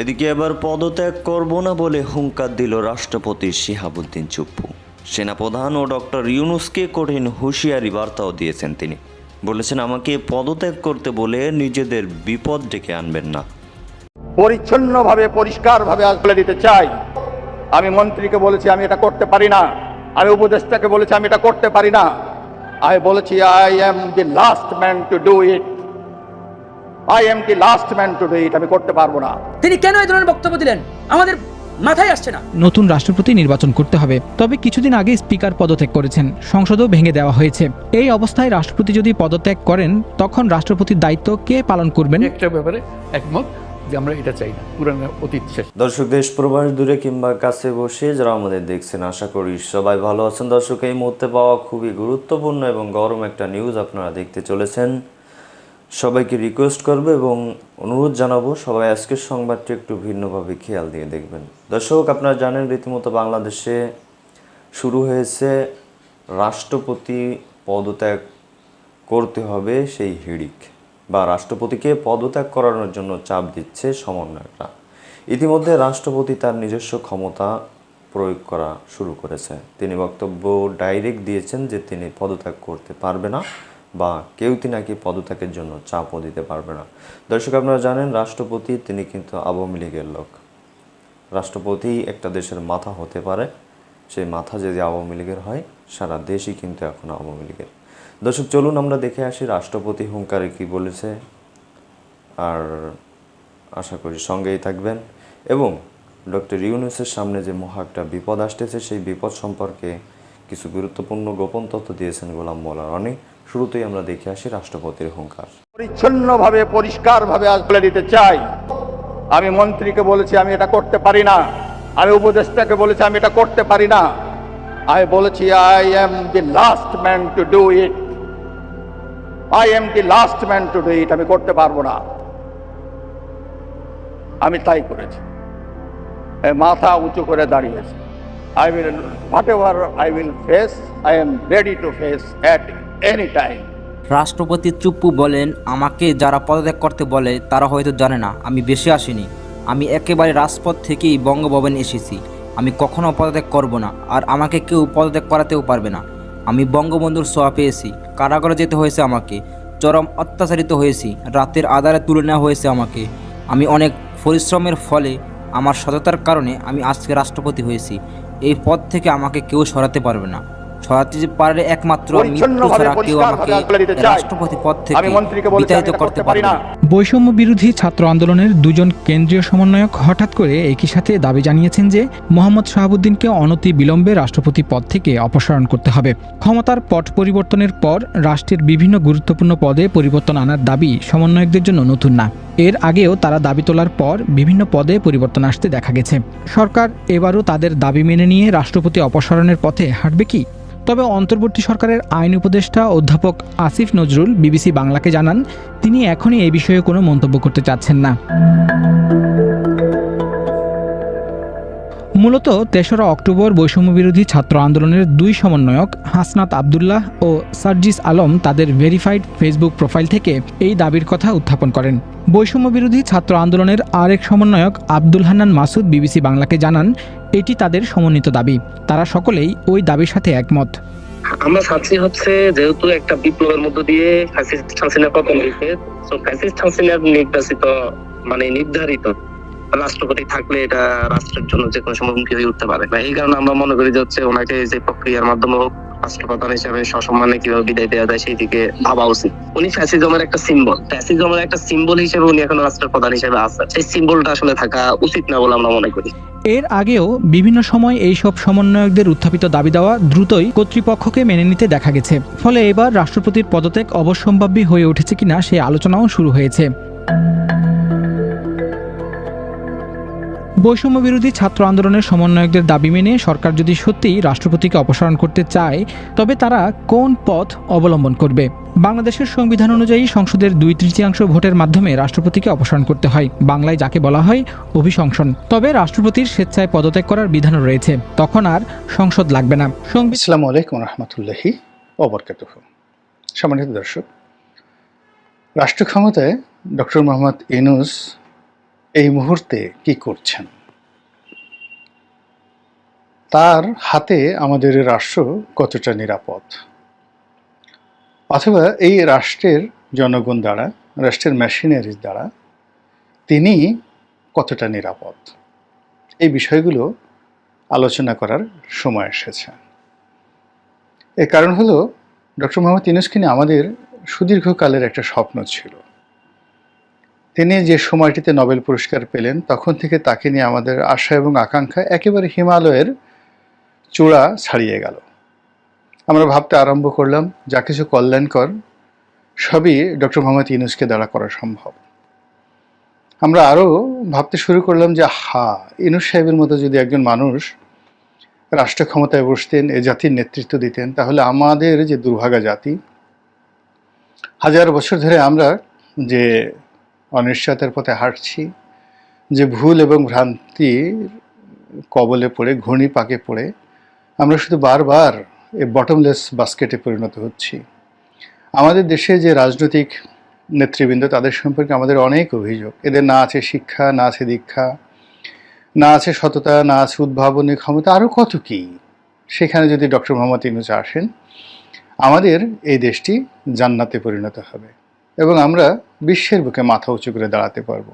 এদিকে এবার পদত্যাগ করব না বলে হুঙ্কার দিল রাষ্ট্রপতি শিহাবুদ্দিন চুপ্পু। সেনাপ্রধান ও ডক্টর ইউনুসকে কঠিন হুঁশিয়ারি বার্তাও দিয়েছেন তিনি। বলেছেন, আমাকে পদত্যাগ করতে বলে নিজেদের বিপদ ডেকে আনবেন না। পরিচ্ছন্নভাবে, পরিষ্কারভাবে আজ বলে দিতে চাই। আমি মন্ত্রীকে বলেছি, আমি এটা করতে পারি না। আমি উপদেষ্টাকে বলেছি, আমি এটা করতে পারি না। আমি বলেছি I am the last man to do it I am the last man to do it আমি করতে পারব না। তিনি কেন এই ধরনের বক্তব্য দিলেন? আমাদের মাথায় আসছে না। নতুন রাষ্ট্রপতি নির্বাচন করতে হবে তবে কিছুদিন আগে স্পিকার পদত্যাগ করেছেন সংসদও ভেঙে দেওয়া হয়েছে। এই অবস্থায় রাষ্ট্রপতি যদি পদত্যাগ করেন তখন রাষ্ট্রপতির দায়িত্ব কে পালন করবেন? একটা ব্যাপারে একমত যে আমরা এটা চাই না পুরানো অতীত শেষ। দর্শক দেশ প্রবাস দূরে কিংবা কাছে বসে যারা আমাদের দেখছেন আশা করি সবাই ভালো আছেন। দর্শক এই মুহূর্তে পাওয়া খুবই গুরুত্বপূর্ণ এবং গরম একটা নিউজ আপনারা দেখতে চলেছেন। সবাইকে রিকোয়েস্ট করবে এবং অনুরোধ জানাব সবাই আজকের সংবাদটি একটু ভিন্নভাবে খেয়াল দিয়ে দেখবেন। দর্শক, আপনারা জানেন রীতিমতো বাংলাদেশে শুরু হয়েছে রাষ্ট্রপতি পদত্যাগ করতে হবে সেই হিড়িক বা রাষ্ট্রপতিকে পদত্যাগ করানোর জন্য চাপ দিচ্ছে সমন্বয়করা। ইতিমধ্যে রাষ্ট্রপতি তার নিজস্ব ক্ষমতা প্রয়োগ করা শুরু করেছে। তিনি বক্তব্য ডাইরেক্ট দিয়েছেন যে তিনি পদত্যাগ করতে পারবে না। বা কেউ নাকি পদত্যাগের জন্য চাপও দিতে পারবে না। দর্শক, আপনারা জানেন, রাষ্ট্রপতি তিনি কিন্তু আওয়ামী লীগের লোক। রাষ্ট্রপতি একটা দেশের মাথা হতে পারে, সেই মাথা যদি আওয়ামী লীগের হয়, সারা দেশই কিন্তু এখন আওয়ামী লীগের। দর্শক, চলুন আমরা দেখে আসি রাষ্ট্রপতি হুঙ্কারে কি বলেছে, আর আশা করি সঙ্গেই থাকবেন। এবং ডক্টর ইউনুসের সামনে যে মহা একটা বিপদ আসতেছে, সেই বিপদ সম্পর্কে কিছু গুরুত্বপূর্ণ গোপন তথ্য দিয়েছেন গোলাম মোল্লা রনি। শুরুতেই আমরা দেখে আসি রাষ্ট্রপতির হুঙ্কার। পরিচ্ছন্নভাবে, পরিষ্কারভাবে আজ বলে দিতে চাই। আমি মন্ত্রীকে বলেছি, আমি এটা করতে পারি না। আমি উপদেষ্টাকে বলেছি, আমি এটা করতে পারি না। আমি বলেছি I am the last man to do it I am the last man to do it আমি করতে পারব না। আমি তাই করেছি। মাথা উঁচু করে দাঁড়িয়েছি। Will whatever I will face I am ready to face at any time রাষ্ট্রপতি চুপ্পু বলেন, আমাকে যারা পদত্যাগ করতে বলে, তারা হয়তো জানে না, আমি বেশি আসিনি। আমি একেবারে রাজপথ থেকেই বঙ্গভবনে এসেছি। আমি কখনো পদত্যাগ করব না, আর আমাকে কেউ পদত্যাগ করাতেও পারবে না। আমি বঙ্গবন্ধুর সোয়া পেয়েছি, কারাগারে যেতে হয়েছে আমাকে। চরম অত্যাচারিত হয়েছি, রাতের আধারে তুলে নেওয়া হয়েছে আমাকে। আমি অনেক পরিশ্রমের ফলে, আমার সততার কারণে আমি আজকে রাষ্ট্রপতি হয়েছি। এই পথ থেকে আমাকে কেউ সরাতে পারবে না। সরাতে যে একমাত্র মৃত্যু ছাড়া কেউ আমাকে রাষ্ট্রপতি পদ থেকে বিতাড়িত করতে পারি না। বৈষম্য বিরোধী ছাত্র আন্দোলনের দুজন কেন্দ্রীয় সমন্বয়ক হঠাৎ করে একই সাথে দাবি জানিয়েছেন যে মোহাম্মদ শাহাবুদ্দিনকে অনতি বিলম্বে রাষ্ট্রপতি পদ থেকে অপসারণ করতে হবে। ক্ষমতার পট পরিবর্তনের পর রাষ্ট্রের বিভিন্ন গুরুত্বপূর্ণ পদে পরিবর্তন আনার দাবি সমন্বয়কদের জন্য নতুন না। এর আগেও তারা দাবি তোলার পর বিভিন্ন পদে পরিবর্তন আসতে দেখা গেছে। সরকার এবারও তাদের দাবি মেনে নিয়ে রাষ্ট্রপতি অপসারণের পথে হাঁটবে কি? তবে অন্তর্বর্তী সরকারের আইন উপদেষ্টা অধ্যাপক আসিফ নজরুল বিবিসি বাংলাকে জানান, তিনি এখনই এই বিষয়ে কোনো মন্তব্য করতে চাচ্ছেন না। মূলত তেসরা অক্টোবর বৈষম্য বিরোধী ছাত্র আন্দোলনের দুই সমন্বয়ক হাসনাত আবদুল্লাহ ও সার্জিস আলম তাদের ভেরিফাইড ফেসবুক প্রোফাইল থেকে এই দাবির কথা উত্থাপন করেন। বৈষম্য বিরোধী ছাত্র আন্দোলনের আরেক সমন্বয়ক আব্দুল হান্নান মাসুদ বিবিসি বাংলাকে জানান, এটি তাদের সমন্বিত দাবি। তারা সকলেই ওই দাবির সাথে একমত। আমরা চাচ্ছি হচ্ছে যেহেতু একটা বিপ্লবের মধ্য দিয়ে ফ্যাসিস্ট হাসিনা পতন হয়েছে তো ফ্যাসিস্ট হাসিনার নির্বাচিত মানে নির্ধারিত রাষ্ট্রপতি থাকলে এটা রাষ্ট্রের জন্য যে কোনো সময় হুমকি হয়ে উঠতে পারে। এই কারণে আমরা মনে করি যে হচ্ছে ওনাকে যে প্রক্রিয়ার মাধ্যমে হোক, রাষ্ট্রপ্রধান হিসেবে সসম্মানে কীভাবে বিদায় দেওয়া যায় সেই দিকে ভাবা উচিত। উনি ফ্যাসিজমের একটা সিম্বল ফ্যাসিজমের একটা সিম্বল হিসেবে উনি এখন রাষ্ট্রপ্রধান হিসেবে আছে সেই সিম্বলটা আসলে থাকা উচিত না বলে আমরা মনে করি। এর আগেও বিভিন্ন সময় এইসব সমন্বয়কদের উত্থাপিত দাবি দেওয়া দ্রুতই কর্তৃপক্ষকে মেনে নিতে দেখা গেছে। ফলে এবার রাষ্ট্রপতির পদত্যাগ অবশ্যম্ভাবী হয়ে উঠেছে কিনা সে আলোচনাও শুরু হয়েছে। বৈষম্য বিরোধী ছাত্র আন্দোলনের সমন্বয়কদের দাবি মেনে সরকার যদি সত্যিই রাষ্ট্রপতিকে অপসারণ করতে চায়, তবে তারা কোন পথ অবলম্বন করবে? বাংলাদেশের সংবিধান অনুযায়ী সংসদের দুই তৃতীয়াংশ ভোটের মাধ্যমে রাষ্ট্রপতিকে অপসারণ করতে হয়, বাংলায় যাকে বলা হয় অভিশংসন। তবে রাষ্ট্রপতির স্বেচ্ছায় পদত্যাগ করার বিধানও রয়েছে, তখন আর সংসদ লাগবে না। দর্শক রাষ্ট্র ক্ষমতায় ডক্টর মোহাম্মদ ইনুস এই মুহূর্তে কি করছেন? তার হাতে আমাদের রাষ্ট্র কতটা নিরাপদ? অথবা এই রাষ্ট্রের জনগণ দ্বারা, রাষ্ট্রের মেশিনারিজ দ্বারা তিনি কতটা নিরাপদ? এই বিষয়গুলো আলোচনা করার সময় এসেছে। এর কারণ হলো, ডক্টর মোহাম্মদ ইউনুসকে আমাদের সুদীর্ঘকালের একটা স্বপ্ন ছিল। তিনি যে সময়টিতে নোবেল পুরস্কার পেলেন, তখন থেকে তাকে নিয়ে আমাদের আশা এবং আকাঙ্ক্ষা একেবারে হিমালয়ের চূড়া ছাড়িয়ে গেল। আমরা ভাবতে আরম্ভ করলাম, যা কিছু কল্যাণকর সবই ডক্টর মোহাম্মদ ইউনুসকে দ্বারা করা সম্ভব। আমরা আরও ভাবতে শুরু করলাম যে হা ইনুস সাহেবের মতো যদি একজন মানুষ রাষ্ট্র ক্ষমতায় বসতেন, এ জাতির নেতৃত্ব দিতেন, তাহলে আমাদের যে দুর্ভাগা জাতি, হাজার বছর ধরে আমরা যে অনিশ্চয়তার পথে হাঁটছি, যে ভুল এবং ভ্রান্তির কবলে পড়ে, ঘূর্ণি পাকে পড়ে, আমরা শুধু বারবার এ বটমলেস বাস্কেটে পরিণত হচ্ছি। আমাদের দেশে যে রাজনৈতিক নেতৃবৃন্দ, তাদের সম্পর্কে আমাদের অনেক অভিযোগ। এদের না আছে শিক্ষা, না আছে দীক্ষা, না আছে সততা, না আছে উদ্ভাবনী ক্ষমতা, আরও কত কী? সেখানে যদি ডক্টর মোহাম্মদ ইনুজ আসেন, আমাদের এই দেশটি জান্নাতে পরিণত হবে। এবং আমরা বিশ্বের বুকে মাথা উঁচু করে দাঁড়াতে পারব।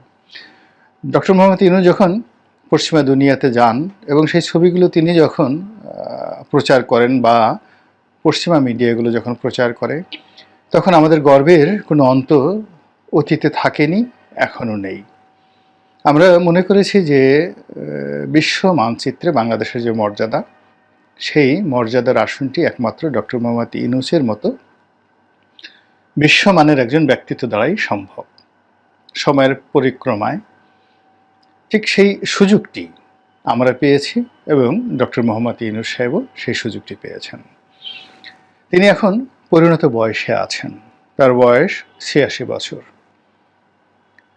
ডক্টর মোহাম্মদ ইনু যখন পশ্চিমা দুনিয়াতে যান এবং সেই ছবিগুলো তিনি যখন প্রচার করেন বা পশ্চিমা মিডিয়াগুলো যখন প্রচার করে, তখন আমাদের গর্বের কোনো অন্ত অতীতে থাকেনি, এখনও নেই। আমরা মনে করেছি যে বিশ্ব মানচিত্রে বাংলাদেশের যে মর্যাদা, সেই মর্যাদার আসনটি একমাত্র ডক্টর মোহাম্মদ ইনুসের মতো বিশ্বমানের একজন ব্যক্তিত্ব দ্বারাই সম্ভব। সময়ের পরিক্রমায় ঠিক সেই সুযোগটি আমরা পেয়েছি এবং ডক্টর মোহাম্মদ ইনুস সাহেবও সেই সুযোগটি পেয়েছেন। তিনি এখন পরিণত বয়সে আছেন। তার বয়স ছিয়াশি বছর।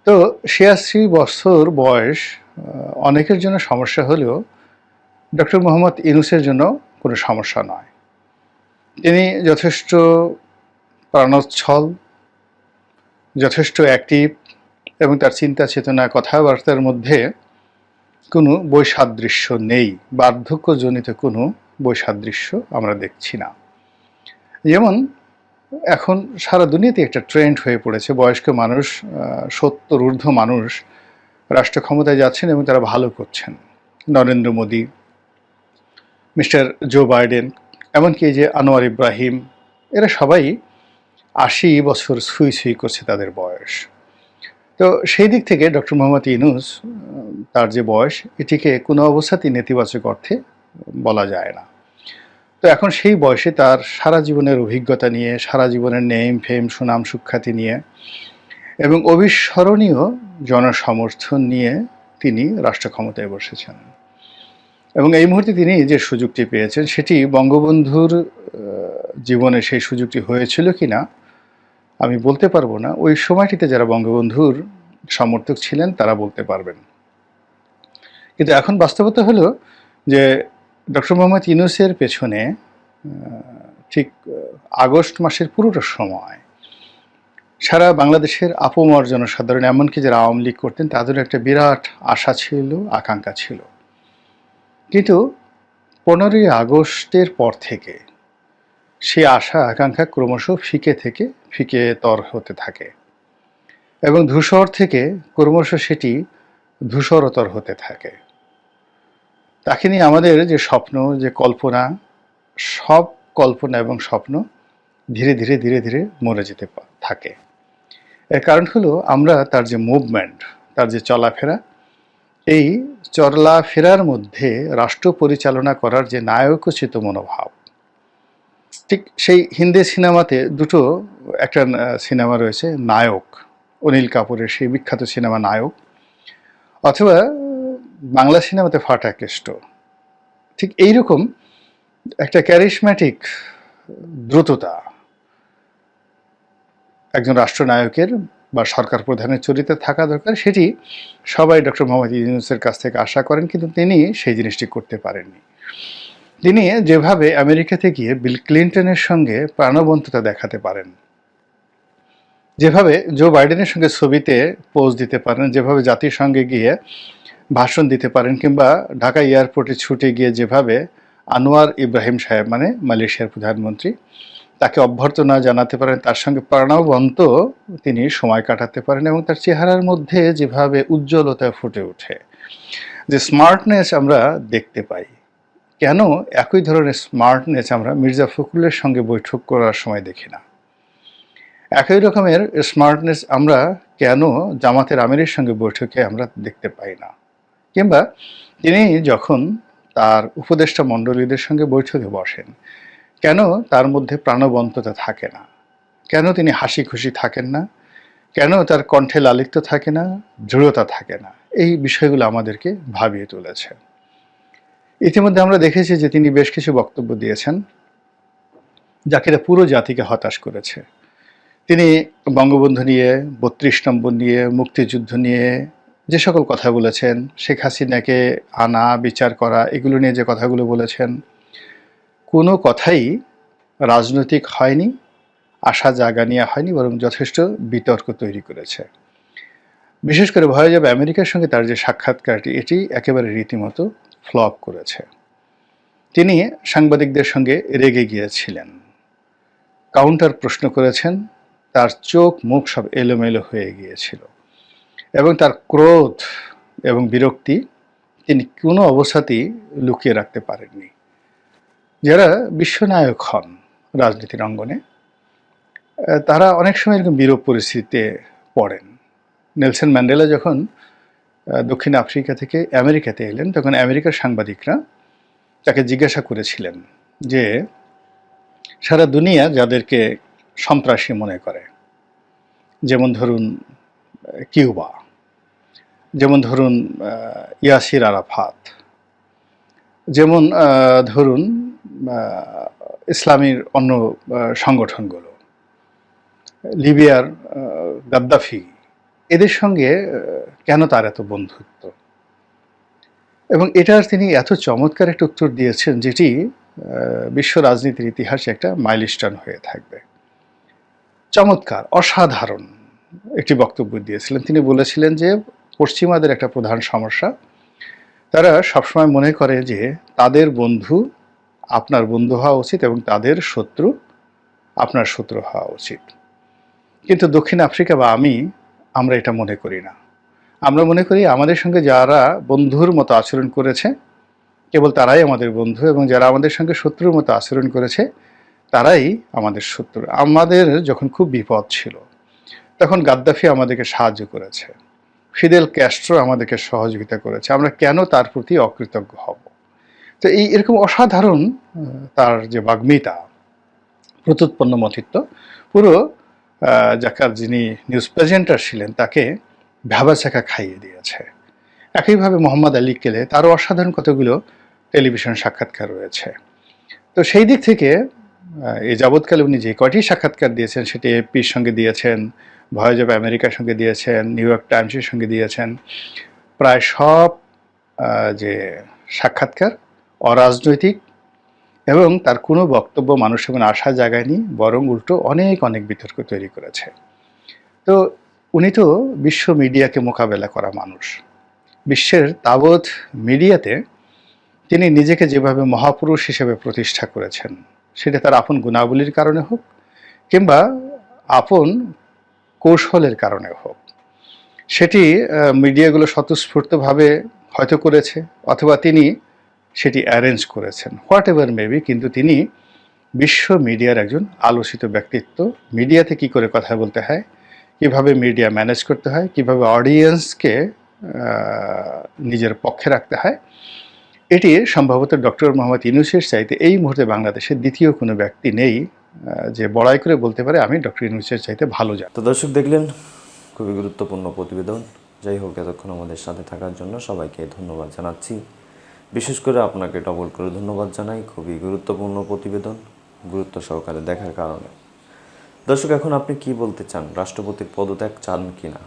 তো ছিয়াশি বছর বয়স অনেকের জন্য সমস্যা হলেও ডক্টর মোহাম্মদ ইনুসের জন্য কোনো সমস্যা নয়। তিনি যথেষ্ট প্রাণোচ্ছল যথেষ্ট অ্যাক্টিভ এবং তার চিন্তা চেতনা কথাবার্তার মধ্যে কোনো বৈসাদৃশ্য নেই। বার্ধক্যজনিত কোনো বৈসাদৃশ্য আমরা দেখছি না। যেমন, এখন সারা দুনিয়াতে একটা ট্রেন্ড হয়ে পড়েছে। বয়স্ক মানুষ সত্তর ঊর্ধ্ব মানুষ রাষ্ট্র ক্ষমতায় যাচ্ছেন এবং তারা ভালো করছেন। Narendra Modi, mister Joe Biden, এমনকি যে আনোয়ার ইব্রাহিম, এরা সবাই আশি বছর সুই সুই করছে তাদের বয়স। তো সেই দিক থেকে ডক্টর মোহাম্মদ ইনুস তার যে বয়স, এটিকে কোনো অবস্থাতেই নেতিবাচক অর্থে বলা যায় না। তো এখন সেই বয়সে তার সারা জীবনের অভিজ্ঞতা নিয়ে, সারা জীবনের নেম, ফেম, সুনাম, সুখ্যাতি নিয়ে এবং অবিস্মরণীয় জনসমর্থন নিয়ে তিনি রাষ্ট্র ক্ষমতায় বসেছেন। এবং এই মুহূর্তে তিনি যে সুযোগটি পেয়েছেন, সেটি বঙ্গবন্ধুর জীবনে সেই সুযোগটি হয়েছিল কি না আমি বলতে পারব না, ওই সময়টিতে যারা বঙ্গবন্ধুর সমর্থক ছিলেন, তারা বলতে পারবেন। কিন্তু এখন বাস্তবতা হলো যে ডক্টর মোহাম্মদ ইউনুসের পেছনে ঠিক আগস্ট মাসের পুরোটা সময়, সারা বাংলাদেশের আপমর জনসাধারণ, এমনকি যারা আওয়ামী লীগ করতেন তাদের একটা বিরাট আশা ছিল, আকাঙ্ক্ষা ছিল। কিন্তু পনেরোই আগস্টের পর থেকে সেই আশা, আকাঙ্ক্ষা ক্রমশ ফিকে থেকে, ফিকে তর হতে থাকে এবং ধূসর থেকে ক্রমশ সেটি ধূসরতর হতে থাকে। তাকে নিয়ে আমাদের যে স্বপ্ন, যে কল্পনা, সব কল্পনা এবং স্বপ্ন ধীরে ধীরে ধীরে ধীরে মরে যেতে থাকে। এর কারণ হলো আমরা তার যে মুভমেন্ট তার যে চলাফেরা, এই চলাফেরার মধ্যে রাষ্ট্র পরিচালনা করার যে নায়কোচিত মনোভাব ঠিক সেই হিন্দি সিনেমাতে দুটো একটা সিনেমা রয়েছে, নায়ক, অনিল কাপুরের সেই বিখ্যাত সিনেমা নায়ক, অথবা বাংলা সিনেমাতে ফাটা কেষ্ট। ঠিক এইরকম একটা ক্যারিসম্যাটিক দ্রুততা একজন রাষ্ট্রনায়কের বা সরকার প্রধানের চরিত্রে থাকা দরকার, সেটি সবাই ডক্টর মোহাম্মদ ইউনুসের কাছ থেকে আশা করেন, কিন্তু তিনি সেই জিনিসটি করতে পারেননি। তিনি যেভাবে আমেরিকাতে গিয়ে বিল ক্লিন্টনের সঙ্গে প্রাণবন্ততা দেখাতে পারেন, যেভাবে জো বাইডেনের সঙ্গে ছবিতে পোজ দিতে পারেন, যেভাবে জাতিসংঘে গিয়ে ভাষণ দিতে পারেন, কিংবা ঢাকা এয়ারপোর্টে ছুটে গিয়ে যেভাবে আনোয়ার ইব্রাহিম সাহেব মানে মালয়েশিয়ার প্রধানমন্ত্রী, তাকে অভ্যর্থনা জানাতে পারেন, তার সঙ্গে প্রাণবন্ত তিনি সময় কাটাতে পারেন এবং তার চেহারার মধ্যে যেভাবে উজ্জ্বলতা ফুটে ওঠে, যে স্মার্টনেস আমরা দেখতে পাই। কেন একই ধরনের স্মার্টনেস আমরা মির্জা ফখরুলের সঙ্গে বৈঠক করার সময় দেখি না? একই রকমের স্মার্টনেস আমরা কেন জামাতের আমিরের সঙ্গে বৈঠকে আমরা দেখতে পাই না? কিংবা তিনি যখন তার উপদেষ্টা মণ্ডলীদের সঙ্গে বৈঠকে বসেন, কেন তার মধ্যে প্রাণবন্ততা থাকে না? কেন তিনি হাসি খুশি থাকেন না? কেন তার কণ্ঠে লালিত্য থাকে না? দৃঢ়তা থাকে না? এই বিষয়গুলো আমাদেরকে ভাবিয়ে তুলেছে। ইতিমধ্যে আমরা দেখেছি যে তিনি বেশ কিছু বক্তব্য দিয়েছেন যাকে এটা পুরো জাতিকে হতাশ করেছে। তিনি বঙ্গবন্ধু নিয়ে, বত্রিশ নম্বর নিয়ে, মুক্তিযুদ্ধ নিয়ে যে সকল কথা বলেছেন, শেখ হাসিনাকে আনা, বিচার করা, এগুলো নিয়ে যে কথাগুলো বলেছেন, কোনো কথাই রাজনৈতিক হয়নি, আশা জাগা নিয়ে হয়নি, বরং যথেষ্ট বিতর্ক তৈরি করেছে। বিশেষ করে ভয় যাবে আমেরিকার সঙ্গে তার যে সাক্ষাৎকারটি, এটি একেবারে রীতিমতো ফ্লপ করেছে। তিনি সাংবাদিকদের সঙ্গে রেগে গিয়েছিলেন। কাউন্টার প্রশ্ন করেছেন, তার চোখ মুখ সব এলোমেলো হয়ে গিয়েছিল এবং তার ক্রোধ এবং বিরক্তি তিনি কোনো অবস্থাতেই লুকিয়ে রাখতে পারেননি। যারা বিশ্বনায়ক হন রাজনীতির অঙ্গনে, তারা অনেক সময় এরকম বিরূপ পরিস্থিতিতে পড়েন। নেলসন ম্যান্ডেলা যখন দক্ষিণ আফ্রিকা থেকে আমেরিকাতে এলেন। তখন আমেরিকার সাংবাদিকরা তাকে জিজ্ঞাসা করেছিলেন যে, সারা দুনিয়া যাদেরকে সন্ত্রাসী মনে করে, যেমন ধরুন কিউবা, যেমন ধরুন ইয়াসির আরাফাত, যেমন ধরুন ইসলামীর অন্য সংগঠনগুলো, লিবিয়ার গাদ্দাফি এদের সঙ্গে কেন তার এত বন্ধুত্ব? এবং এটার তিনি এত চমৎকার একটা উত্তর দিয়েছেন যেটি বিশ্ব রাজনীতির ইতিহাসে একটা মাইলস্টোন হয়ে থাকবে। চমৎকার, অসাধারণ একটি বক্তব্য দিয়েছিলেন। তিনি বলেছিলেন যে, পশ্চিমাদের একটা প্রধান সমস্যা, তারা সবসময় মনে করে যে, তাদের বন্ধু আপনার বন্ধু হওয়া উচিত এবং তাদের শত্রু আপনার শত্রু হওয়া উচিত। কিন্তু দক্ষিণ আফ্রিকা বা আমি আমরা এটা মনে করি না। আমরা মনে করি আমাদের সঙ্গে যারা বন্ধুর মতো আচরণ করেছে, কেবল তারাই আমাদের বন্ধু এবং যারা আমাদের সঙ্গে শত্রুর মতো আচরণ করেছে, তারাই আমাদের শত্রু। আমাদের যখন খুব বিপদ ছিল, তখন গাদ্দাফি আমাদেরকে সাহায্য করেছে। ফিদেল ক্যাস্ট্রো আমাদেরকে সহযোগিতা করেছে। আমরা কেন তার প্রতি অকৃতজ্ঞ হব? তো এই এরকম অসাধারণ তার যে বাগ্মিতা, প্রত্যুৎপন্ন মতিত্ব, পুরো যাকার যিনি নিউজ প্রেজেন্টার ছিলেন, তাকে ভ্যাবাচাকা খাইয়ে দিয়েছে। একইভাবে মোহাম্মদ আলী কেলে তারও অসাধারণ কতগুলো টেলিভিশন সাক্ষাৎকার রয়েছে। তো সেই দিক থেকে এই যাবৎকালে উনি যে কয়টি সাক্ষাৎকার দিয়েছেন, সেটি এপির সঙ্গে দিয়েছেন ভয়েস অফ আমেরিকার সঙ্গে দিয়েছেন নিউ ইয়র্ক টাইমসের সঙ্গে দিয়েছেন। প্রায় সব যে সাক্ষাৎকার অরাজনৈতিক এবং তার কোনো বক্তব্য মানুষের মনে আশা জাগায়নি, বরং উল্টো অনেক অনেক বিতর্ক তৈরি করেছে। তো উনি তো বিশ্ব মিডিয়াকে মোকাবেলা করা মানুষ। বিশ্বের তাবৎ মিডিয়াতে তিনি নিজেকে যেভাবে মহাপুরুষ হিসেবে প্রতিষ্ঠা করেছেন, সেটা তার আপন গুণাবলীর কারণে হোক কিংবা আপন কৌশলের কারণে হোক। সেটি মিডিয়াগুলো স্বতঃস্ফূর্তভাবে হয়তো করেছে, অথবা তিনি সেটি অ্যারেঞ্জ করেছেন। হোয়াট এভার মেবি কিন্তু তিনি বিশ্ব মিডিয়ার একজন আলোচিত ব্যক্তিত্ব। মিডিয়াতে কি করে কথা বলতে হয়? কীভাবে মিডিয়া ম্যানেজ করতে হয়? কীভাবে অডিয়েন্সকে নিজের পক্ষে রাখতে হয়? এটি সম্ভবত ডক্টর মোহাম্মদ ইনুসের চাইতে এই মুহূর্তে বাংলাদেশে দ্বিতীয় কোনো ব্যক্তি নেই যে বড়াই করে বলতে পারে আমি ডক্টর ইনুসের চাইতে ভালো জানি। তো দর্শক দেখলেন, খুবই গুরুত্বপূর্ণ প্রতিবেদন। যাই হোক, এতক্ষণ আমাদের সাথে থাকার জন্য সবাইকে ধন্যবাদ জানাচ্ছি। বিশেষ করে আপনাকে ডবল করে ধন্যবাদ জানাই। খুবই গুরুত্বপূর্ণ প্রতিবেদন, গুরুত্ব সহকারে দেখার কারণে। দর্শক, এখন আপনি কি বলতে চান? রাষ্ট্রপতির পদত্যাগ চান কি না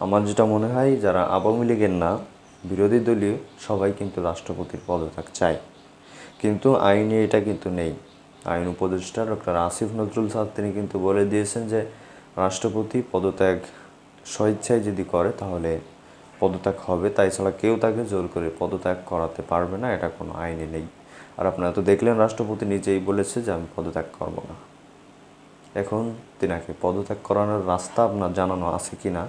আমার যেটা মনে হয়, যারা আওয়ামী লীগের না, বিরোধী দলীয়, সবাই কিন্তু রাষ্ট্রপতির পদত্যাগ চায়। কিন্তু আইনে এটা কিন্তু নেই। আইন উপদেষ্টা ডক্টর আসিফ নজরুল স্যার, তিনি কিন্তু বলে দিয়েছেন যে, রাষ্ট্রপতি পদত্যাগ স্বেচ্ছায় যদি করে, তাহলে পদত্যাগ হবে, তাই ছাড়া কেউ তাকে জোর করে পদত্যাগ করাতে পারবে না, এটা কোনো আইনে নেই। আর আপনারা তো দেখলেন, রাষ্ট্রপতি নিজেই বলেছে যে আমি পদত্যাগ করব না। এখন তিনাকে পদত্যাগ করানোর রাস্তা আপনার জানানো আছে কি না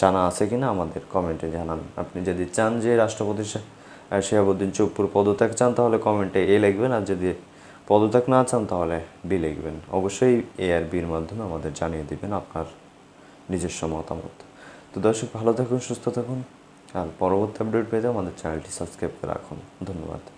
জানা আছে কি না আমাদের কমেন্টে জানান। আপনি যদি চান যে রাষ্ট্রপতি শিহাবুদ্দিন চুপ্পুর পদত্যাগ চান, তাহলে কমেন্টে এ লিখবেন, আর যদি পদত্যাগ না চান, তাহলে বি লিখবেন। অবশ্যই এ আর বির মাধ্যমে আমাদের জানিয়ে দিবেন আপনার নিজস্ব মতামত। তো দর্শক, ভালো থাকুন, সুস্থ থাকুন। আর পরবর্তী আপডেট পেতে আমাদের চ্যানেলটি সাবস্ক্রাইব করে রাখুন। ধন্যবাদ।